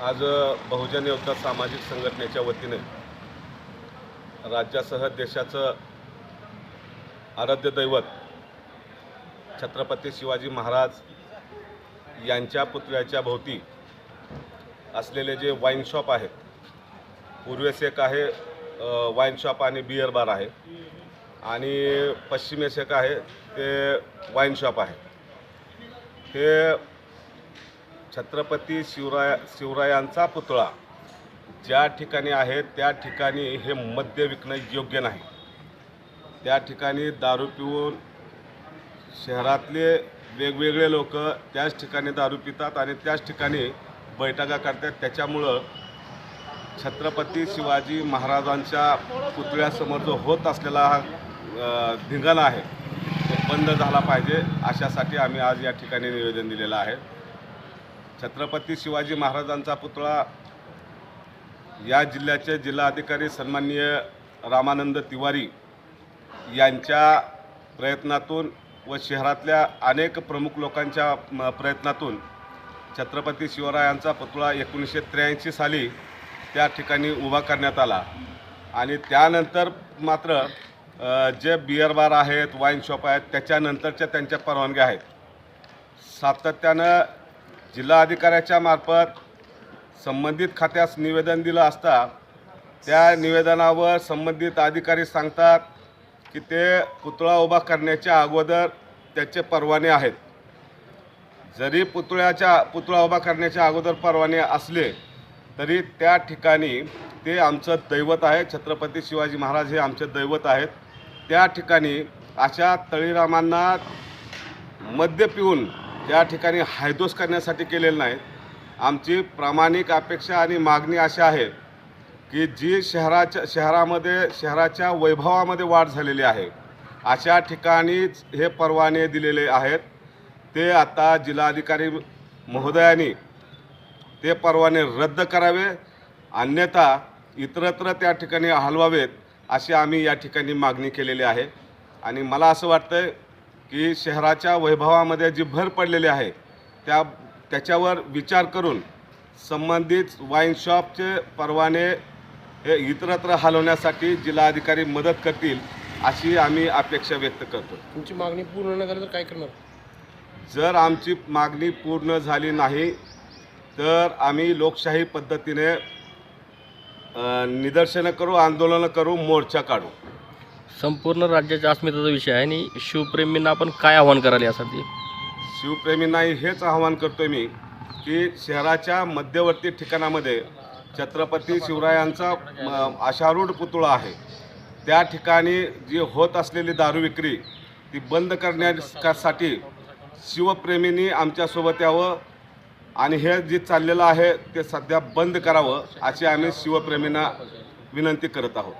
आज बहुजन योद्धा सामाजिक संघटनेच्या वतीने राज्यासह देशाचं आराध्य दैवत छत्रपती शिवाजी महाराज यांच्या पुतळ्याच्या भोवती असलेले जे वाईन शॉप आहेत पूर्वेस एक आहे वाईन शॉप आणि बियर बार आहे आणि पश्चिमेस एक आहे ते वाईन शॉप आहे. हे छत्रपती शिवराय शिवरायांचा पुतळा ज्या ठिकाणी आहे त्या ठिकाणी हे मद्य विकणं योग्य नाही. त्या ठिकाणी दारू पिऊन शहरातले वेगवेगळे लोक त्याच ठिकाणी दारू पितात आणि त्याच ठिकाणी बैठका करतात. त्याच्यामुळं छत्रपती शिवाजी महाराजांच्या पुतळ्यासमोर जो होत असलेला हा धिंगाणा आहे तो बंद झाला पाहिजे अशासाठी आम्ही आज या ठिकाणी निवेदन दिलेलं आहे. छत्रपती शिवाजी महाराजांचा पुतळा या जिल्ह्याचे जिल्हाधिकारी सन्माननीय रामानंद तिवारी यांच्या प्रयत्नातून व शहरातल्या अनेक प्रमुख लोकांच्या म, प्रयत्नातून छत्रपती शिवरायांचा पुतळा एकोणीसशे त्र्याऐंशी साली त्या ठिकाणी उभा करण्यात आला. आणि त्यानंतर मात्र जे बियर बार आहेत वाईन शॉप आहेत त्याच्यानंतरच्या त्यांच्या परवानग्या आहेत. सातत्यानं जिल्हाधिकाऱ्याच्या मार्फत संबंधित खात्यास निवेदन दिलं असता त्या निवेदनावर संबंधित अधिकारी सांगतात की ते पुतळा उभा करण्याच्या अगोदर त्याचे परवाने आहेत. जरी पुतळ्याच्या पुतळा उभा करण्याच्या अगोदर परवाने असले तरी त्या ठिकाणी ते आमचं दैवत आहे. छत्रपती शिवाजी महाराज हे आमचे दैवत आहेत. त्या ठिकाणी अशा तळीरामांना मद्य पिऊन त्या ठिकाणी हायदोस करण्यासाठी केलेलं नाही आमची प्रामाणिक अपेक्षा आणि मागणी अशी आहे की जी शहराच्या शहरामध्ये शहराच्या वैभवामध्ये वाढ झालेली आहे अशा ठिकाणीच हे परवाने दिलेले आहेत. ते आता जिल्हाधिकारी महोदयांनी ते परवाने रद्द करावे अन्यथा इतरत्र त्या ठिकाणी हलवावेत अशी आम्ही या ठिकाणी मागणी केलेली आहे. आणि मला असं वाटतं की शहराच्या वैभवामध्ये जी भर पडलेली आहे त्या त्याच्यावर विचार करून संबंधित वाईन शॉपचे परवाने हे इतरत्र हलवण्यासाठी जिल्हाधिकारी मदत करतील अशी आम्ही अपेक्षा व्यक्त करतो. तुमची मागणी पूर्ण न झाली तर काय करणार? जर आमची मागणी पूर्ण झाली नाही तर आम्ही लोकशाही पद्धतीने निदर्शनं करू आंदोलनं करू मोर्चा काढू. संपूर्ण राज्याच्या अस्मितेचा विषय आहे आणि शिवप्रेमींना आपण काय आव्हान करायला यासाठी? शिवप्रेमींनाही हेच आवाहन करतोय मी की शहराच्या मध्यवर्ती ठिकाणामध्ये छत्रपती शिवरायांचा आशारूढ पुतळा आहे. त्या ठिकाणी जी होत असलेली दारू विक्री ती बंद करण्यासाठी शिवप्रेमींनी आमच्यासोबत यावं आणि हे जे चाललेलं आहे ते सध्या बंद करावं अशी आम्ही शिवप्रेमींना विनंती करत आहोत.